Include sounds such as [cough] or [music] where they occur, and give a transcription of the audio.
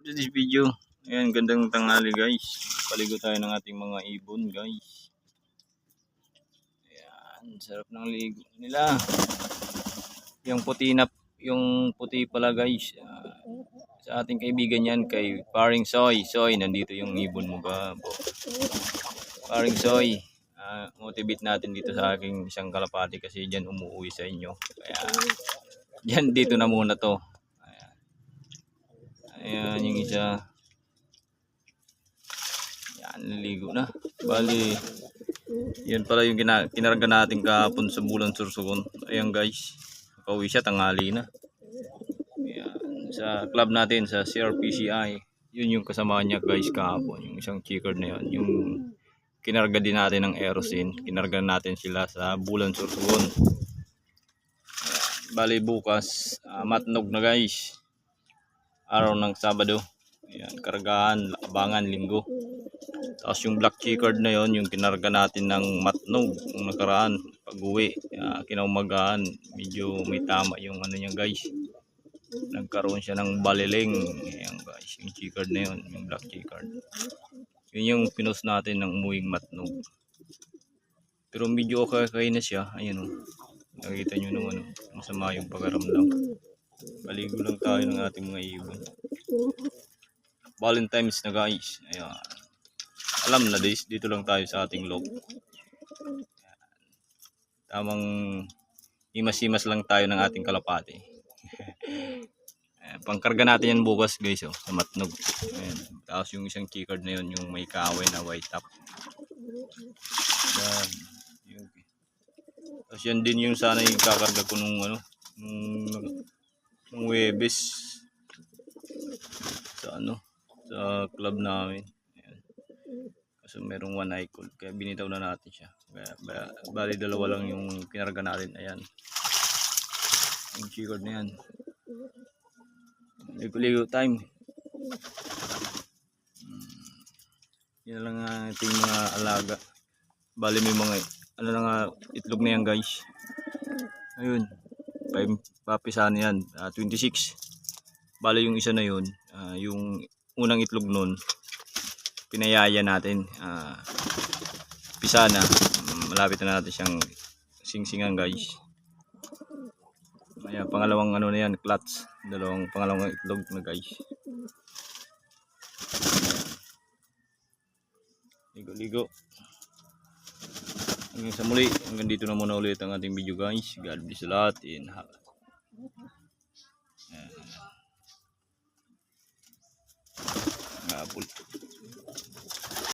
to this video. Ayan, gandang tanghali guys. Paligo tayo ng ating mga ibon guys. Ayan, sarap ng ligo nila. Yung puti na, yung puti pala guys. ah, sa ating kaibigan yan kay Paring Soy. Soy, nandito yung ibon mo ba? Bo? Paring Soy. ah, motivate natin dito sa aking isang kalapati kasi dyan umuwi sa inyo. Kaya, dyan dito na muna to. Yung isa. Yan, naligo na. Bali, yan pala yung kina natin kahapon sa bulan sursugon. Ayan guys, nakauwi siya, tanghali na. Ayan, sa club natin, sa CRPCI, yun yung kasama niya guys kahapon. Yung isang checkered na yun. Yung kinarga din natin ng Erosin. Kinarga natin sila sa bulan sursugon. Bali bukas, ah, matnog na guys araw ng Sabado. Ayan, kargahan, abangan, linggo. Tapos yung black checkered na yon yung kinarga natin ng matnog nung nakaraan pag uwi. Uh, kinaumagahan, medyo may tama yung ano niya guys. Nagkaroon siya ng baliling. Ayan guys, yung checkered na yon yung black checkered. Yun yung pinost natin ng umuwing matnog. Pero medyo okay, okay na siya. Ayan o. Nakita nyo naman o. Masama yung pagaramdam. Baligo lang tayo ng ating mga ibon. Valentine's na guys. Ayan. Alam na this, dito lang tayo sa ating loob. Tamang imas-imas lang tayo ng ating kalapati. [laughs] Ayan, pangkarga natin yan bukas guys oh, sa matnog. Ayan. Tapos yung isang checkered na yun, yung may kaaway na white top. Yan. Yung, tapos yan din yung sana yung kakarga ko nung ano, nung ng Webes. Sa ano sa club namin. Ayan. kasi merong one call kaya binitaw na natin siya. Kaya, ba- bali dalawa lang yung kinarga natin. Ayan. Yung checkered na yan. Ligo-ligo time. Hmm. yan lang ang ating mga alaga. Bali may mga ano na nga itlog na yan guys. Ayun Pay- papisahan yan, ah, 26. Bale yung isa na yun, ah, yung unang itlog nun, pinayaya natin. ah pisa na, Mm, malapit na natin siyang singsingan guys. Ayan, pangalawang ano na yan, clutch. Dalawang pangalawang itlog na guys. Ligo-ligo. Hanggang sa muli, hanggang dito na muna ulit ang ating video guys. God bless lot and ha- Ayan. Nga, apple.